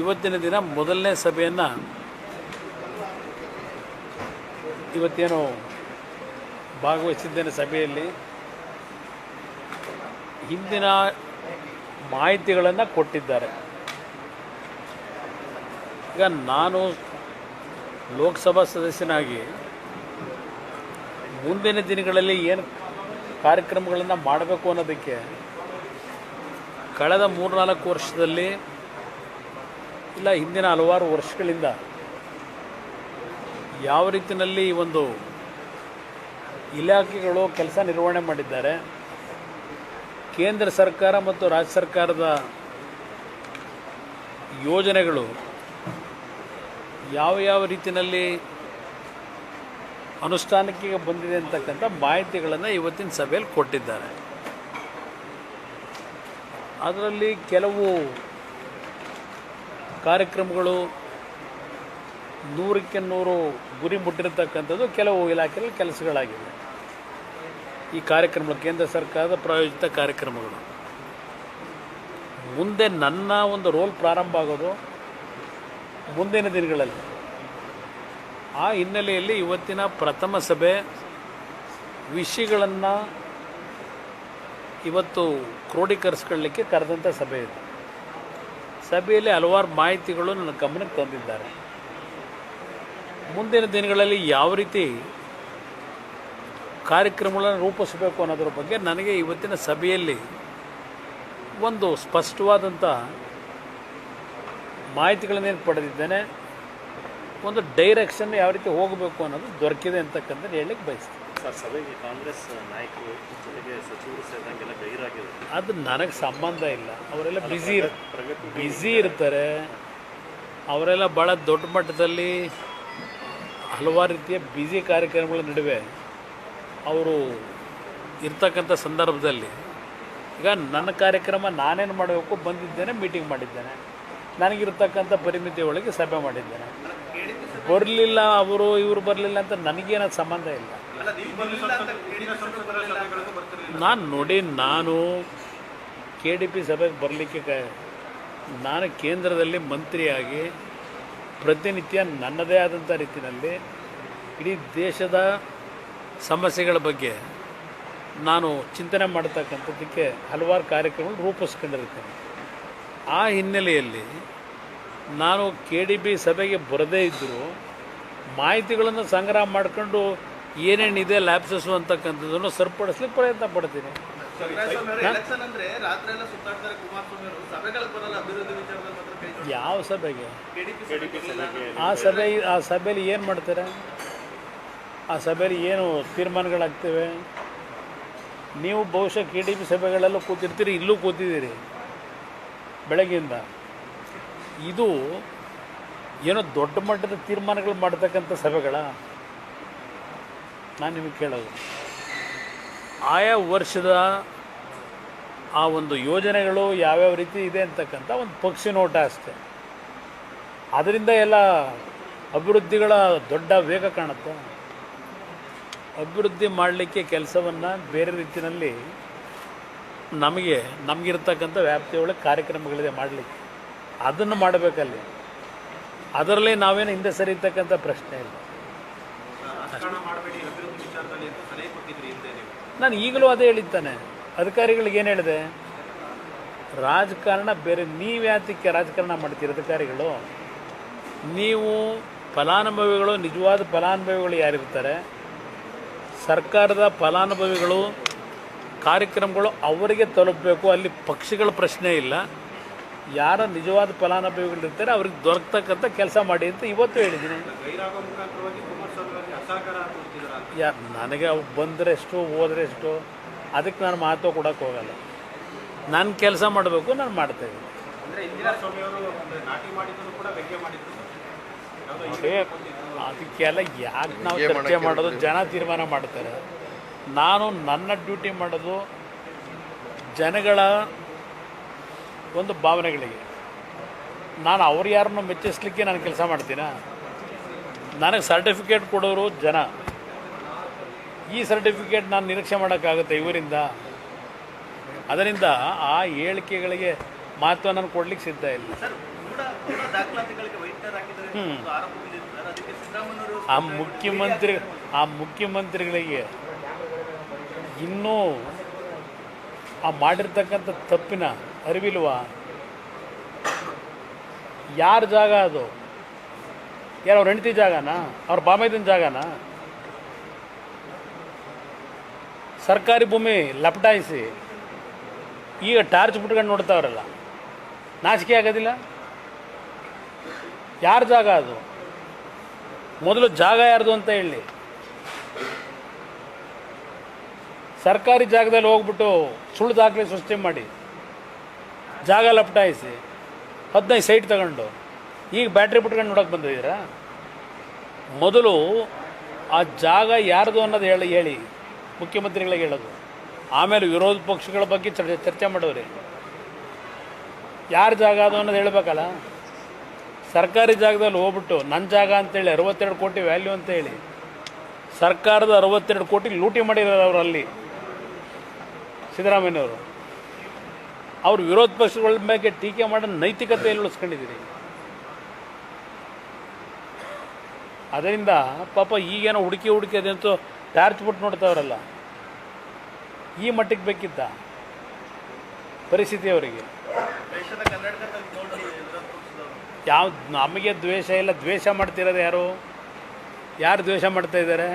ಇವತ್ತಿನ ದಿನ ಮೊದಲನೇ ಸಭೆಯನ್ನು ಇವತ್ತೇನು ಭಾಗವಹಿಸಿದ್ದೇನೆ ಸಭೆಯಲ್ಲಿ. ಹಿಂದಿನ ಮಾಹಿತಿಗಳನ್ನು ಕೊಟ್ಟಿದ್ದಾರೆ. ಈಗ ನಾನು ಲೋಕಸಭಾ ಸದಸ್ಯನಾಗಿ ಮುಂದಿನ ದಿನಗಳಲ್ಲಿ ಏನು ಕಾರ್ಯಕ್ರಮಗಳನ್ನು ಮಾಡಬೇಕು ಅನ್ನೋದಕ್ಕೆ ಕಳೆದ ಮೂರ್ನಾಲ್ಕು ವರ್ಷದಲ್ಲಿ ಇಲ್ಲ, ಹಿಂದಿನ ಹಲವಾರು ವರ್ಷಗಳಿಂದ ಯಾವ ರೀತಿಯಲ್ಲಿ ಒಂದು ಇಲಾಖೆಗಳು ಕೆಲಸ ನಿರ್ವಹಣೆ ಮಾಡಿದ್ದಾರೆ. ಕೇಂದ್ರ ಸರ್ಕಾರ ಮತ್ತು ರಾಜ್ಯ ಸರ್ಕಾರದ ಯೋಜನೆಗಳು ಯಾವ ಯಾವ ರೀತಿಯಲ್ಲಿ ಅನುಷ್ಠಾನಕ್ಕೆ ಬಂದಿದೆ ಅಂತಕ್ಕಂಥ ಮಾಹಿತಿಗಳನ್ನು ಇವತ್ತಿನ ಸಭೆಯಲ್ಲಿ ಕೊಟ್ಟಿದ್ದಾರೆ. ಅದರಲ್ಲಿ ಕೆಲವು ಕಾರ್ಯಕ್ರಮಗಳು ನೂರಕ್ಕೆ ನೂರು ಗುರಿ ಮುಟ್ಟಿರತಕ್ಕಂಥದ್ದು ಕೆಲವು ಇಲಾಖೆಯಲ್ಲಿ ಕೆಲಸಗಳಾಗಿವೆ. ಈ ಕಾರ್ಯಕ್ರಮಗಳು ಕೇಂದ್ರ ಸರ್ಕಾರದ ಪ್ರಾಯೋಜಿತ ಕಾರ್ಯಕ್ರಮಗಳು. ಮುಂದೆ ನನ್ನ ಒಂದು ರೋಲ್ ಪ್ರಾರಂಭ ಆಗೋದು ಮುಂದಿನ ದಿನಗಳಲ್ಲಿ. ಆ ಹಿನ್ನೆಲೆಯಲ್ಲಿ ಇವತ್ತಿನ ಪ್ರಥಮ ಸಭೆ ವಿಷಯಗಳನ್ನು ಇವತ್ತು ಕ್ರೋಢೀಕರಿಸ್ಕೊಳ್ಳಿಕ್ಕೆ ಕರೆದಂಥ ಸಭೆ ಇದು. ಸಭೆಯಲ್ಲಿ ಹಲವಾರು ಮಾಹಿತಿಗಳು ನನ್ನ ಗಮನಕ್ಕೆ ತಂದಿದ್ದಾರೆ. ಮುಂದಿನ ದಿನಗಳಲ್ಲಿ ಯಾವ ರೀತಿ ಕಾರ್ಯಕ್ರಮಗಳನ್ನು ರೂಪಿಸಬೇಕು ಅನ್ನೋದ್ರ ಬಗ್ಗೆ ನನಗೆ ಇವತ್ತಿನ ಸಭೆಯಲ್ಲಿ ಒಂದು ಸ್ಪಷ್ಟವಾದಂಥ ಮಾಹಿತಿಗಳನ್ನೇನು ಪಡೆದಿದ್ದೇನೆ. ಒಂದು ಡೈರೆಕ್ಷನ್ ಯಾವ ರೀತಿ ಹೋಗಬೇಕು ಅನ್ನೋದು ದೊರಕಿದೆ ಅಂತಕ್ಕಂಥದ್ದು ಹೇಳಲಿಕ್ಕೆ ಬಯಸ್ತೀನಿ. ಸರ್ ಸಭೆಗೆ ಕಾಂಗ್ರೆಸ್ ನಾಯಕರು ಜೊತೆಗೆ ಸಚಿವರು ಸೇರಿದಂಗೆಲ್ಲ ಗೈರಾಗಿದ್ದಾರೆ. ಅದು ನನಗೆ ಸಂಬಂಧ ಇಲ್ಲ. ಅವರೆಲ್ಲ ಬ್ಯುಸಿ ಇರ್ ಬ್ಯುಸಿ ಇರ್ತಾರೆ. ಅವರೆಲ್ಲ ಭಾಳ ದೊಡ್ಡ ಮಟ್ಟದಲ್ಲಿ ಹಲವಾರು ರೀತಿಯ ಬ್ಯುಸಿ ಕಾರ್ಯಕ್ರಮಗಳ ನಡುವೆ ಅವರು ಇರ್ತಕ್ಕಂಥ ಸಂದರ್ಭದಲ್ಲಿ ಈಗ ನನ್ನ ಕಾರ್ಯಕ್ರಮ ನಾನೇನು ಮಾಡಬೇಕು ಬಂದಿದ್ದೇನೆ ಮೀಟಿಂಗ್ ಮಾಡಿದ್ದೇನೆ. ನನಗಿರ್ತಕ್ಕಂಥ ಪರಿಮಿತಿ ಒಳಗೆ ಸಭೆ ಮಾಡಿದ್ದೇನೆ. ಬರಲಿಲ್ಲ ಅವರು ಇವರು ಬರಲಿಲ್ಲ ಅಂತ ನನಗೇನದು ಸಂಬಂಧ ಇಲ್ಲ. ನಾನು ನೋಡಿ ನಾನು ಕೆ ಡಿ ಪಿ ಸಭೆಗೆ ಬರಲಿಕ್ಕೆ ನಾನು ಕೇಂದ್ರದಲ್ಲಿ ಮಂತ್ರಿಯಾಗಿ ಪ್ರತಿನಿತ್ಯ ನನ್ನದೇ ಆದಂಥ ರೀತಿಯಲ್ಲಿ ಇಡೀ ದೇಶದ ಸಮಸ್ಯೆಗಳ ಬಗ್ಗೆ ನಾನು ಚಿಂತನೆ ಮಾಡ್ತಕ್ಕಂಥದ್ದಕ್ಕೆ ಹಲವಾರು ಕಾರ್ಯಕ್ರಮಗಳು ರೂಪಿಸ್ಕೊಂಡಿರ್ತೇನೆ ಆ ಹಿನ್ನೆಲೆಯಲ್ಲಿ ನಾನು ಕೆ ಡಿ ಬಿ ಸಭೆಗೆ ಬರದೇ ಇದ್ದರೂ ಮಾಹಿತಿಗಳನ್ನು ಸಂಗ್ರಹ ಮಾಡ್ಕೊಂಡು ಏನೇನಿದೆ ಲ್ಯಾಪ್ಸಸ್ ಅಂತಕ್ಕಂಥದ್ದನ್ನು ಸರಿಪಡಿಸ್ಲಿಕ್ಕೆ ಪ್ರಯತ್ನ ಪಡ್ತೀನಿ. ಯಾವ ಸಭೆಗೆ? ಆ ಸಭೆ ಆ ಸಭೆಯಲ್ಲಿ ಏನು ಮಾಡ್ತಾರೆ? ಆ ಸಭೆಯಲ್ಲಿ ಏನು ತೀರ್ಮಾನಗಳಾಗ್ತವೆ? ನೀವು ಬಹುಶಃ ಕೆ ಡಿ ಪಿ ಸಭೆಗಳೆಲ್ಲ ಕೂತಿರ್ತೀರಿ ಇಲ್ಲೂ ಕೂತಿದ್ದೀರಿ ಬೆಳಗ್ಗೆಯಿಂದ. ಇದು ಏನೋ ದೊಡ್ಡ ಮಟ್ಟದ ತೀರ್ಮಾನಗಳು ಮಾಡ್ತಕ್ಕಂಥ ಸಭೆಗಳ? ನಾನು ನಿಮಗೆ ಕೇಳೋದು. ಆಯಾ ವರ್ಷದ ಆ ಒಂದು ಯೋಜನೆಗಳು ಯಾವ್ಯಾವ ರೀತಿ ಇದೆ ಅಂತಕ್ಕಂಥ ಒಂದು ಪಕ್ಷಿ ನೋಟ ಅಷ್ಟೆ. ಅದರಿಂದ ಎಲ್ಲ ಅಭಿವೃದ್ಧಿಗಳ ದೊಡ್ಡ ವೇಗ ಕಾಣುತ್ತೆ. ಅಭಿವೃದ್ಧಿ ಮಾಡಲಿಕ್ಕೆ ಕೆಲಸವನ್ನು ಬೇರೆ ರೀತಿಯಲ್ಲಿ ನಮಗೆ, ನಮಗಿರ್ತಕ್ಕಂಥ ವ್ಯಾಪ್ತಿಯೊಳಗೆ ಕಾರ್ಯಕ್ರಮಗಳಿದೆ ಮಾಡಲಿಕ್ಕೆ. ಅದನ್ನು ಮಾಡಬೇಕಲ್ಲಿ. ಅದರಲ್ಲಿ ನಾವೇನು ಹಿಂದೆ ಸರಿತಕ್ಕಂಥ ಪ್ರಶ್ನೆ ಇಲ್ಲ. ನಾನು ಈಗಲೂ ಅದೇ ಹೇಳಿದ್ದಾನೆ. ಅಧಿಕಾರಿಗಳಿಗೆ ಏನು ಹೇಳಿದೆ? ರಾಜಕಾರಣ ಬೇರೆ, ನೀವು ಯಾತಕ್ಕೆ ರಾಜಕಾರಣ ಮಾಡ್ತೀರಿ ಅಧಿಕಾರಿಗಳು? ನೀವು ಫಲಾನುಭವಿಗಳು, ನಿಜವಾದ ಫಲಾನುಭವಿಗಳು ಯಾರಿರ್ತಾರೆ? ಸರ್ಕಾರದ ಫಲಾನುಭವಿಗಳು, ಕಾರ್ಯಕ್ರಮಗಳು ಅವರಿಗೆ ತಲುಪಬೇಕು, ಅಲ್ಲಿ ಪಕ್ಷಿಗಳ ಪ್ರಶ್ನೆ ಇಲ್ಲ. ಯಾರ ನಿಜವಾದ ಫಲಾನುಭವಿಗಳಿರ್ತಾರೆ ಅವ್ರಿಗೆ ದೊರಕತಕ್ಕಂಥ ಕೆಲಸ ಮಾಡಿ ಅಂತ ಇವತ್ತು ಹೇಳಿದ್ದೀನಿ. ಯಾರು ನನಗೆ ಅವು ಬಂದರೆ ಎಷ್ಟು ಹೋದ್ರೆ ಎಷ್ಟು ಅದಕ್ಕೆ ನಾನು ಮಾತು ಕೊಡೋಕ್ಕೆ ಹೋಗಲ್ಲ. ನಾನು ಕೆಲಸ ಮಾಡಬೇಕು ನಾನು ಮಾಡ್ತಾಯಿದ್ದೀನಿ ಅಂದ್ರೆ ಇಂದಿರಾ ಸ್ವಾಮಿ ಒಂದು ನಾಟಿ ಮಾಡಿದ್ರು ಕೂಡ ವ್ಯಂಗ್ಯ ಮಾಡಿದ್ರು. ಯಾವುದೋ ನೋಡಿ ಅದಕ್ಕೆಲ್ಲ ಯಾಕೆ ನಾವು ಚರ್ಚೆ ಮಾಡೋದು ಜನ ತೀರ್ಮಾನ ಮಾಡ್ತಾರೆ. ನಾನು ನನ್ನ ಡ್ಯೂಟಿ ಮಾಡೋದು ಜನಗಳ ಒಂದು ಭಾವನೆಗಳಿಗೆ. ನಾನು ಅವ್ರು ಯಾರನ್ನು ಮೆಚ್ಚಿಸ್ಲಿಕ್ಕೆ ನಾನು ಕೆಲಸ ಮಾಡ್ತೀನ? ನನಗೆ ಸರ್ಟಿಫಿಕೇಟ್ ಕೊಡೋರು ಜನ. ಈ ಸರ್ಟಿಫಿಕೇಟ್ ನಾನು ನಿರೀಕ್ಷೆ ಮಾಡೋಕ್ಕಾಗುತ್ತೆ ಇವರಿಂದ. ಅದರಿಂದ ಆ ಹೇಳಿಕೆಗಳಿಗೆ ಮಹತ್ವ ನಾನು ಕೊಡ್ಲಿಕ್ಕೆ ಸಿದ್ಧ ಇಲ್ಲ. ಆ ಮುಖ್ಯಮಂತ್ರಿ ಆ ಮುಖ್ಯಮಂತ್ರಿಗಳಿಗೆ ಇನ್ನೂ ಆ ಮಾಡಿರ್ತಕ್ಕಂಥ ತಪ್ಪಿನ ಅರಿವಿಲ್ವಾ? ಯಾರ ಜಾಗ ಅದು? ಯಾರು ಅವ್ರ ಹೆಂಡತಿ ಜಾಗನಾ? ಅವ್ರ ಬಾಮೈದಿನ ಜಾಗನಾ? ಸರ್ಕಾರಿ ಭೂಮಿ ಲಪಟಾಯಿಸಿ, ಈಗ ಟಾರ್ಚ್ ಬಿಟ್ಕೊಂಡು ನೋಡ್ತಾವ್ರಲ್ಲ, ನಾಚಿಕೆ ಆಗೋದಿಲ್ಲ? ಯಾರ ಜಾಗ ಅದು? ಮೊದಲು ಜಾಗ ಯಾರ್ದು ಅಂತ ಹೇಳಿ. ಸರ್ಕಾರಿ ಜಾಗದಲ್ಲಿ ಹೋಗ್ಬಿಟ್ಟು ಸುಳ್ಳು ದಾಖಲೆ ಸೃಷ್ಟಿ ಮಾಡಿ. ಜಾಗ ಲಪಟಾಯಿಸಿ, ಹದಿನೈದು ಸೈಟ್ ತಗೊಂಡು, ಈಗ ಬ್ಯಾಟ್ರಿ ಬಿಟ್ಕೊಂಡು ನೋಡೋಕೆ ಬಂದಿದ್ದೀರಾ? ಮೊದಲು ಆ ಜಾಗ ಯಾರ್ದು ಅನ್ನೋದು ಹೇಳಿ ಹೇಳಿ, ಮುಖ್ಯಮಂತ್ರಿಗಳಿಗೆ ಹೇಳೋದು. ಆಮೇಲೆ ವಿರೋಧ ಪಕ್ಷಗಳ ಬಗ್ಗೆ ಚರ್ಚೆ ಚರ್ಚೆ ಮಾಡೋರಿ ಯಾರ ಜಾಗ ಅದು ಅನ್ನೋದು ಹೇಳಬೇಕಲ್ಲ? ಸರ್ಕಾರಿ ಜಾಗದಲ್ಲಿ ಹೋಗ್ಬಿಟ್ಟು ನನ್ನ ಜಾಗ ಅಂತೇಳಿ ಅರವತ್ತೆರಡು ಕೋಟಿ ವ್ಯಾಲ್ಯೂ ಅಂತೇಳಿ ಸರ್ಕಾರದ ಅರವತ್ತೆರಡು ಕೋಟಿ ಲೂಟಿ ಮಾಡಿದ್ದಾರೆ ಅವರಲ್ಲಿ ಅಲ್ಲಿ ಸಿದ್ದರಾಮಯ್ಯನವರು. ಅವ್ರು ವಿರೋಧ ಪಕ್ಷಗಳ ಬಗ್ಗೆ ಟೀಕೆ ಮಾಡೋ ನೈತಿಕತೆಯಲ್ಲಿ ಉಳಿಸ್ಕೊಂಡಿದ್ದೀರಿ ಅದರಿಂದ ಪಾಪ ಈಗೇನೋ ಹುಡುಕಿ ಹುಡುಕಿ ಅದಂತೂ ಟಾರ್ಚ್ ಬಿಟ್ಟು ನೋಡ್ತಾವ್ರಲ್ಲ. ಈ ಮಟ್ಟಿಗೆ ಬೇಕಿದ್ದ ಪರಿಸ್ಥಿತಿ ಅವರಿಗೆ. ಯಾವ ನಮಗೆ ದ್ವೇಷ ಇಲ್ಲ, ದ್ವೇಷ ಮಾಡ್ತಿರೋದು ಯಾರು? ಯಾರು ದ್ವೇಷ ಮಾಡ್ತಾ ಇದ್ದಾರೆ?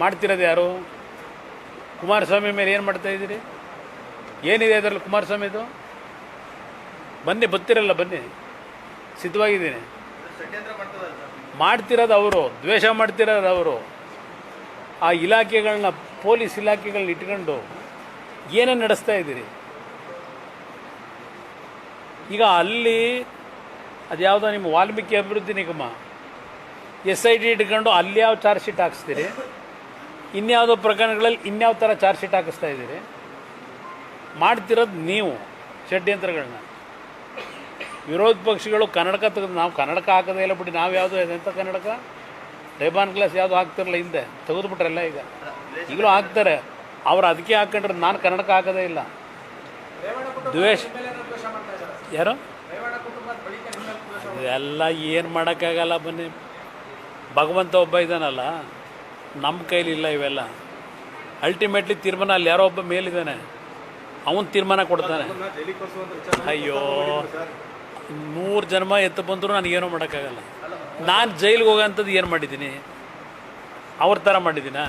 ಮಾಡ್ತಿರೋದು ಯಾರು? ಕುಮಾರಸ್ವಾಮಿ ಮೇಲೆ ಏನು ಮಾಡ್ತಾ ಇದ್ದೀರಿ? ಏನಿದೆ ಅದರಲ್ಲಿ ಕುಮಾರಸ್ವಾಮಿದು? ಬನ್ನಿ ಬತ್ತಿರಲ್ಲ ಬನ್ನಿ. ಸಿದ್ಧವಾಗಿದ್ದೀನಿ. ಮಾಡ್ತಿರೋದು ಅವರು, ದ್ವೇಷ ಮಾಡ್ತಿರೋದು ಅವರು. ಆ ಇಲಾಖೆಗಳನ್ನ ಪೊಲೀಸ್ ಇಲಾಖೆಗಳನ್ನ ಇಟ್ಕೊಂಡು ಏನೇ ನಡೆಸ್ತಾ ಇದ್ದೀರಿ? ಈಗ ಅಲ್ಲಿ ಅದು ಯಾವುದೋ ನಿಮ್ಮ ವಾಲ್ಮೀಕಿ ಅಭಿವೃದ್ಧಿ ನಿಗಮ, ಎಸ್ ಐ ಟಿ ಇಟ್ಕೊಂಡು ಅಲ್ಲಿ ಯಾವ ಚಾರ್ಜ್ ಶೀಟ್ ಹಾಕಿಸ್ತೀರಿ? ಇನ್ಯಾವುದೋ ಪ್ರಕರಣಗಳಲ್ಲಿ ಇನ್ಯಾವ ಥರ ಚಾರ್ಜ್ ಶೀಟ್ ಹಾಕಿಸ್ತಾ ಇದ್ದೀರಿ? ಮಾಡ್ತಿರೋದು ನೀವು ಷಡ್ಯಂತ್ರಗಳನ್ನ ವಿರೋಧ ಪಕ್ಷಗಳು ಕನ್ನಡಕ ತೆಗೆದು, ನಾವು ಕನ್ನಡಕ ಹಾಕೋದೇ ಇಲ್ಲ ಬಿಡಿ, ನಾವು ಯಾವುದು ಎಂಥ ಕನ್ನಡಕ? ರೇಬಾನ್ ಗ್ಲಾಸ್ ಯಾವುದು ಹಾಕ್ತಿರಲ್ಲ ಹಿಂದೆ, ತೆಗೆದುಬಿಟ್ರಲ್ಲ ಈಗ. ಈಗಲೂ ಹಾಕ್ತಾರೆ. ಅವ್ರು ಅದಕ್ಕೆ ಹಾಕೊಂಡ್ರೆ ನಾನು ಕನ್ನಡಕ ಹಾಕೋದೇ ಇಲ್ಲ. ದ್ವೇಷ. ಯಾರು? ಎಲ್ಲ ಏನು ಮಾಡೋಕ್ಕಾಗಲ್ಲ ಬನ್ನಿ. ಭಗವಂತ ಒಬ್ಬ ಇದ್ದಾನಲ್ಲ ನಮ್ಮ ಕೈಲಿ ಇಲ್ಲ ಇವೆಲ್ಲ. ಅಲ್ಟಿಮೇಟ್ಲಿ ತೀರ್ಮಾನ ಅಲ್ಲಿ ಯಾರೋ ಒಬ್ಬ ಮೇಲಿದ್ದಾನೆ. ಅವನು ತೀರ್ಮಾನ ಕೊಡ್ತಾನೆ. ಅಯ್ಯೋ. ನೂರು ಜನ್ಮ ಎತ್ತು ಬಂದರೂ ನನಗೇನೋ ಮಾಡೋಕ್ಕಾಗಲ್ಲ. ನಾನು ಜೈಲಿಗೆ ಹೋಗೋಂಥದ್ದು ಏನು ಮಾಡಿದ್ದೀನಿ ಅವ್ರ ಥರ ಮಾಡಿದ್ದೀನಾ